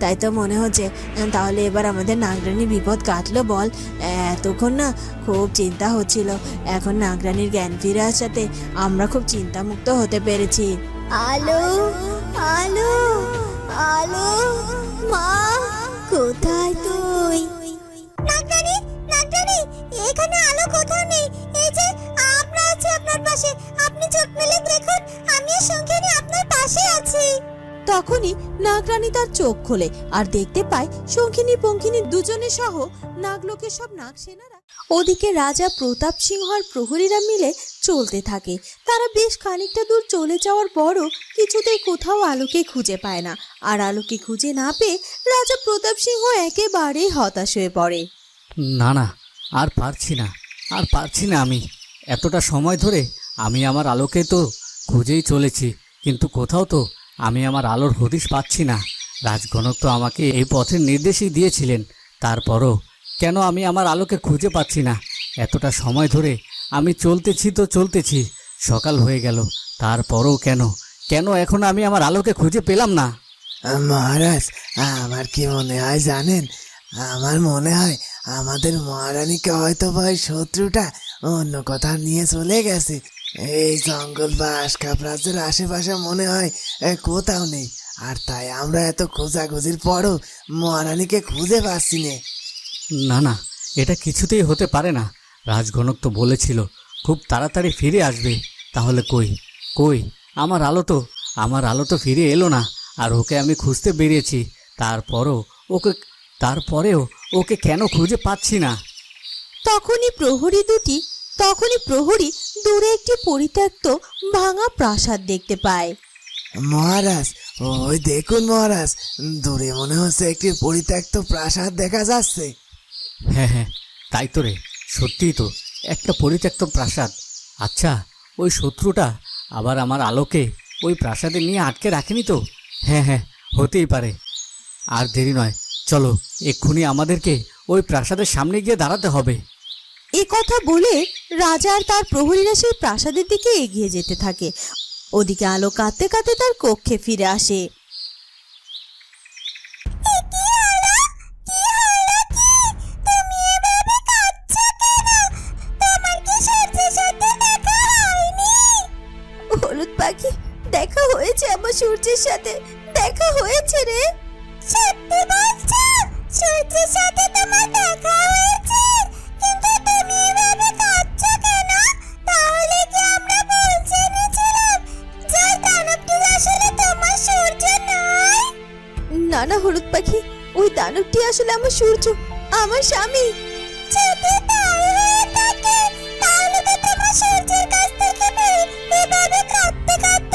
তাই তো মনে হচ্ছে তাহলে এবার আমাদের নাগরানির বিপদ কাটলো বল। এতক্ষণ না খুব চিন্তা হচ্ছিল, এখন নাগরানির জ্ঞান ফিরে আসাতে আমরা খুব চিন্তামুক্ত হতে পেরেছি। আলো আলো আলো, মা, কোথায় তুই? নাগরানি নাগরানি, এখানে আলো কোথাও নেই? এই যে, আমরা আছি আপনার পাশে। আপনি চোখ মেলে দেখুন আমি আর সঙ্গিনী আপনার পাশে আছি। তখনই নাগরানী তার চোখ খোলে আর দেখতে পায় শঙ্খিনী পঙ্খিনী দুজনে সহ নাগলোকে সব নাগ সেনারা ওদিকে রাজা প্রতাপ সিংহ আর প্রহরীরা মিলে চলতে থাকে। তারা বেশ খানিকটা দূর চলে যাওয়ার পরও কিছুতেই কোথাও আলোকে খুঁজে পায় না। আর আলোকে খুঁজে না পেয়ে রাজা প্রতাপ সিংহ একেবারেই হতাশ হয়ে পড়ে। না না, আর পারছি না, আর পারছি না আমি। এতটা সময় ধরে আমি আমার আলোকে তো খুঁজেই চলেছি, কিন্তু কোথাও তো আমি আমার আলোর হদিশ পাচ্ছি না। রাজগণক তো আমাকে এই পথের নির্দেশই দিয়েছিলেন। তারপরও কেন আমি আমার আলোকে খুঁজে পাচ্ছি না? এতটা সময় ধরে আমি চলতেছি তো চলতেছি, সকাল হয়ে গেল। তারপরও কেন? কেন এখন আমি আমার আলোকে খুঁজে পেলাম না? মহারাজ, আমার কি মনে হয় জানেন? আমার মনে হয় আমাদের মহারানীকে হয়তো ওই শত্রুটা অন্য কথা নিয়ে চলে গেছে। এই জঙ্গল বা আশকাপ রাজ্যের আশেপাশে মনে হয় এ, কোথাও নেই। আর তাই আমরা এত খোঁজাখুঁজির পরও মহারানীকে খুঁজে পাচ্ছি না। না না এটা কিছুতেই হতে পারে না। রাজগণক তো বলেছিল খুব তাড়াতাড়ি ফিরে আসবে। তাহলে কই কই? আমার আলো তো আমার আলো তো ফিরে এলো না। আর ওকে আমি খুঁজতে বেরিয়েছি। তারপরও ওকে তারপরেও ওকে কেন খুঁজে পাচ্ছি না? তখনই প্রহরী দুটি তখনই প্রহরী দূরে একটি পরিত্যক্ত ভাঙা প্রাসাদ দেখতে পায়। মহারাজ ওই দেখুন মহারাজ দূরে মনে হচ্ছে একটি পরিত্যক্ত প্রাসাদ দেখা যাচ্ছে। হ্যাঁ হ্যাঁ তাই তো রে সত্যিই তো একটা পরিত্যক্ত প্রাসাদ। আচ্ছা ওই শত্রুটা আবার আমার আলোকে ওই প্রাসাদে নিয়ে আটকে রাখেনি তো? হ্যাঁ হ্যাঁ হতেই পারে। আর দেরি নয় চলো এক্ষুনি আমাদেরকে ওই প্রাসাদের সামনে গিয়ে দাঁড়াতে হবে। এ কথা বলে রাজা আর তার প্রহরীরা সেই প্রাসাদের দিকে এগিয়ে যেতে থাকে। ওদিকে আলো কাঁদতে কাঁদতে তার কক্ষে ফিরে আসে। হলুদ পাখি দেখা হয়েছে আমার সূর্যের সাথে। দেখা হয়েছে রে। সত্যি বলছো? সূর্যের সাথে তোমার দেখা হয়েছে। কিন্তু সূর্য নয় না না, হলুদ পাখি, ওই দানবটি আসলে আমার সূর্য, আমার স্বামী। যদি তাই হয়ে থাকে, তাহলে তো তোমার সূর্যের কাছ থেকে এভাবে কাঁদতে কাঁদতে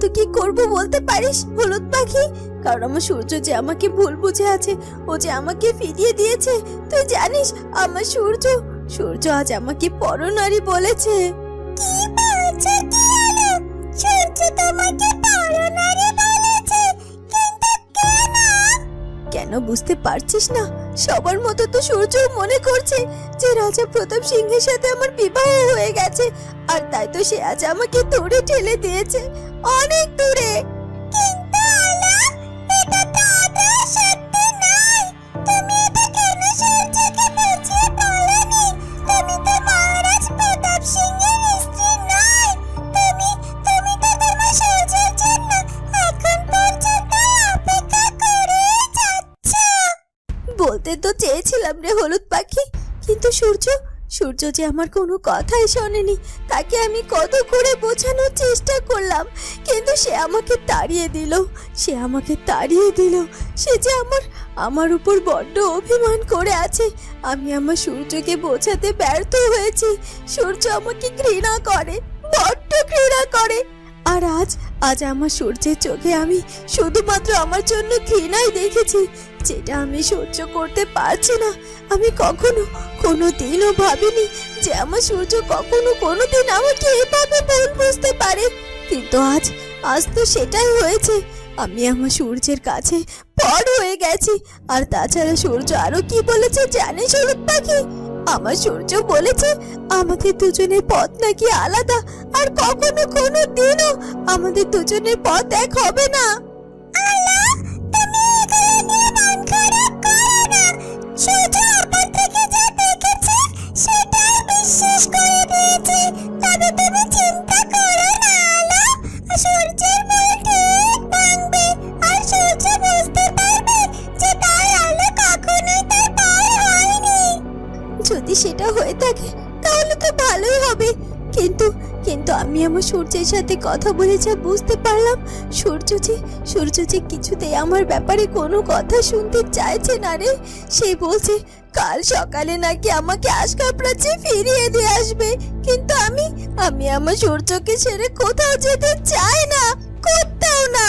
তো কি করব বলতে পারিস হলুদ পাখি? কারণ আমার সূর্য যে আমাকে ভুল বুঝে আছে ও যে আমাকে ফিরিয়ে দিয়েছে তুই জানিস আমার সূর্য সূর্য আজ আমাকে পরনারী বলেছে। কি বলছো কি আলো সূর্য তোমাকে পরনারী বলেছে কিন্তু কেন? কেন বুঝতে পারছিস না? সবার মতো তো সূর্য মনে করছে যে রাজা প্রতাপ সিংহের সাথে আমার বিবাহ হয়ে গেছে আর তাই তো সে আজ আমাকে দূরে ঠেলে দিয়েছে। অনেক দূরে। কিন্তু আলো এটা তো আদৌ সত্যি নয়। তুমি এটা কেন সূর্যকে বুঝিয়ে বলনি তুমি তো মহারাজ প্রতাপ করে যাচ্ছ। বলতে তো চেয়েছিলাম রে হলুদ পাখি, কিন্তু সূর্য সূর্য যে আমার কোনো কথাই শোনেনি। তাকে আমি কত করে বোঝানোর চেষ্টা করলাম, কিন্তু সে আমাকে তাড়িয়ে দিল, সে আমাকে তাড়িয়ে দিল, সে যে আমার আমার উপর বড্ড অভিমান করে আছে। আমি আমার সূর্যকে বোঝাতে ব্যর্থ হয়েছি। সূর্য আমাকে ঘৃণা করে, বড্ড ঘৃণা করে। আর আজ আজ আমার সূর্যের চোখে আমি শুধুমাত্র আমার জন্য ঘৃণাই দেখেছি, যেটা আমি সহ্য করতে পারছি না। আমি কখনো কোনো দিনও ভাবিনি যে আমার সূর্য কখনো কোনো দিন আমাকে এভাবে ভুল বুঝতে পারে। কিন্তু আজ আজ তো সেটাই হয়েছে। আমি আমার সূর্যের কাছে পর হয়ে গেছি। আর তাছাড়া সূর্য আরও কি বলেছে জানিস হলুদ পাখি? আমার সূর্য বলেছে আমাদের দুজনের পথ নাকি আলাদা আর কখনো কোনো দিনও আমাদের দুজনের পথ এক হবে না। সেটাই বিশ্বাস করে দিয়েছে। তবে তুমি আমার সূর্যের সাথে কথা বলেছে বুঝতে পারলাম? সূর্য যে সূর্য যে কিছুতেই আমার ব্যাপারে কোনো কথা শুনতে চাইছে না রে। সে বলছে, কাল সকালে নাকি আমাকে আশকাপড়াচ্ছে ফিরিয়ে দিয়ে আসবে। কিন্তু আমি আমি আমার সূর্যকে ছেড়ে কোথাও যেতে চাই না, কোথাও না।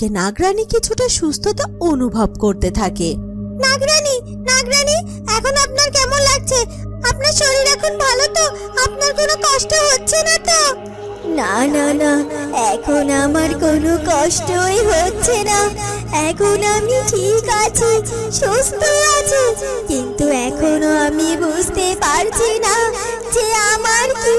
ওদিকে নাগরানী কিছুটা সুস্থতা অনুভব করতে থাকে। নাগরানী নাগরানী, এখন আপনার কেমন লাগছে? আপনার শরীর এখন ভালো তো? আপনার কোনো কষ্ট হচ্ছে না তো? না না না, এখন আমার কোনো কষ্টই হচ্ছে না। এখন আমি ঠিক আছি, সুস্থ আছি, কিন্তু এখনও আমি বুঝতে পারছি না যে আমার কি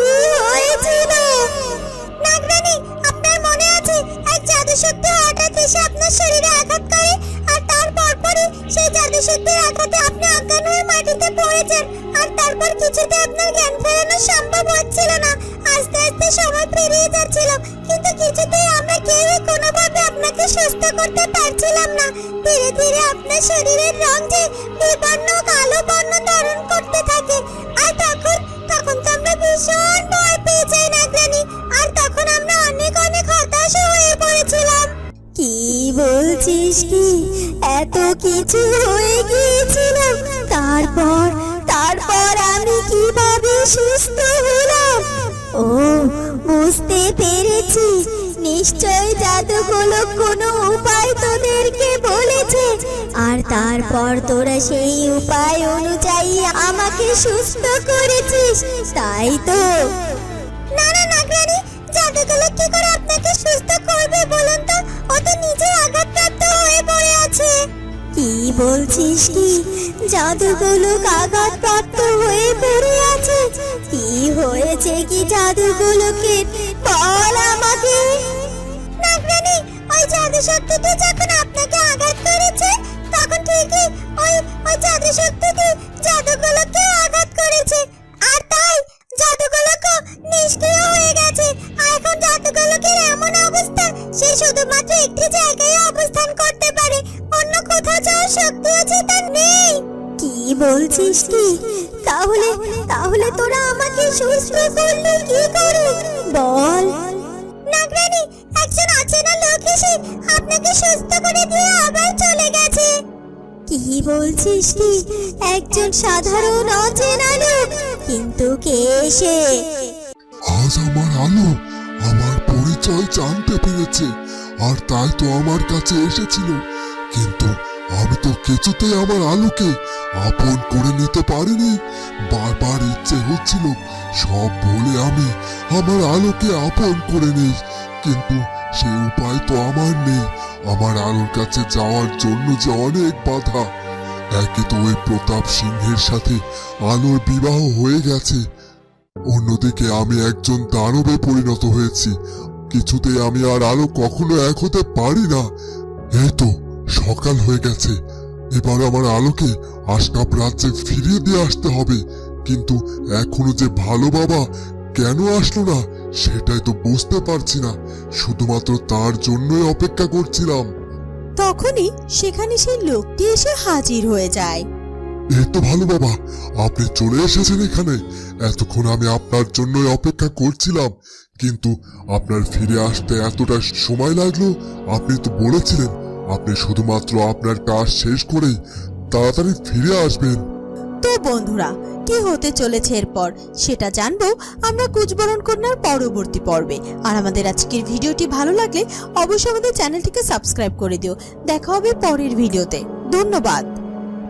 কিছুতে আপনার জ্ঞান ফেরানো সম্ভব হচ্ছিল না। আস্তে আস্তে সময় পেরিয়ে যাচ্ছিল, কিন্তু কিছুতেই আমরা কেউই কোনোভাবে আপনাকে সুস্থ করতে পারছিলাম না। ধীরে ধীরে আপনার শরীরের রং যে বিবর্ণ, কালো বর্ণ ধারণ করতে থাকে, আর তখন তখন তো আমরা ভীষণ ভয় পেয়ে যাই নাগরানী আর তখন আমরা অনেক অনেক হতাশা হয়ে পড়েছিলাম। কি বলছিস কি? এত কিছু হয়ে গিয়েছিল, তারপর কীভাবে সুস্থ হলাম? ও, বুঝতে পেরেছি। নিশ্চয় জাদুগুলো কোনো উপায় তোদেরকে বলেছে। আর তারপর তোরা সেই উপায় অনুযায়ী আমাকে সুস্থ করেছিস, তাই তো? না না নাগরানী জাদুগুলো কি করে আপনাকে সুস্থ করবে বলুন তো? ও তো নিজে আঘাতপ্রাপ্ত হয়ে পড়ে আছে। কি বলছিস কি? জাদুগুলো কাগজ প্রাপ্ত হয়ে পড়ে আছে। কি হয়েছে কি জাদুগুলোকে? বল আমাকে। নাগরানী ওই জাদু শক্তিটা যখন আপনাকে সুস্থ করলি কি করে বল। নাগরানী, একজন অচেনা লোক এসে আপনাকে সুস্থ করে দিয়ে আবার চলে গেছে। কি বলছিস কি? একজন সাধারণ অচেনা লোক, কিন্তু কে সে? আজ আমার আলো আমার পরিচয় জানতে পেরেছে, আর তাই তো আমার কাছে এসেছিল। কিন্তু আমি তো কিছুতেই আমার আলোকে আপন করে নিতে পারিনি। বারবার ইচ্ছে হচ্ছিল সব বলে আমি আমার আলোকে আপন করে নিই। কিন্তু সে উপায় তো আমার নেই। আমার আলোর কাছে যাওয়ার জন্য যে অনেক বাধা। একে তো ওই প্রতাপ সিংহের সাথে আলোর বিবাহ হয়ে গেছে। অন্যদিকে আমি একজন দানবে পরিণত হয়েছি। কিছুতে আমি আর আলো কখনো এক হতে পারি না। এই তো সকাল হয়ে গেছে। এবার আমার আলোকে আশকাপ রাজ্যে ফিরিয়ে দিয়ে আসতে হবে। কিন্তু এখনও যে ভালো বাবা কেন আসলো না সেটাই তো বুঝতে পারছি না। শুধুমাত্র তার জন্যই অপেক্ষা করছিলাম। তখনই সেখানে সেই লোকটি এসে হাজির হয়ে যায়। এই তো ভালো বাবা আপনি চলে এসেছেন এখানে। এতক্ষণ আমি আপনার জন্যই অপেক্ষা করছিলাম। কিন্তু আপনার ফিরে আসতে এতটা সময় লাগল আপনি তো বলেছিলেন আপনি শুধুমাত্র আপনার কাজ শেষ করেই তাড়াতাড়ি ফিরে আসবেন। তো বন্ধুরা, কি হতে চলেছে এরপর? সেটা জানব আমরা কুচবরণ কন্যার পরবর্তী পর্বে। আর আমাদের আজকের ভিডিওটি ভালো লাগলে অবশ্যই আমাদের চ্যানেলটিকে সাবস্ক্রাইব করে দিও। দেখা হবে পরের ভিডিওতে। ধন্যবাদ।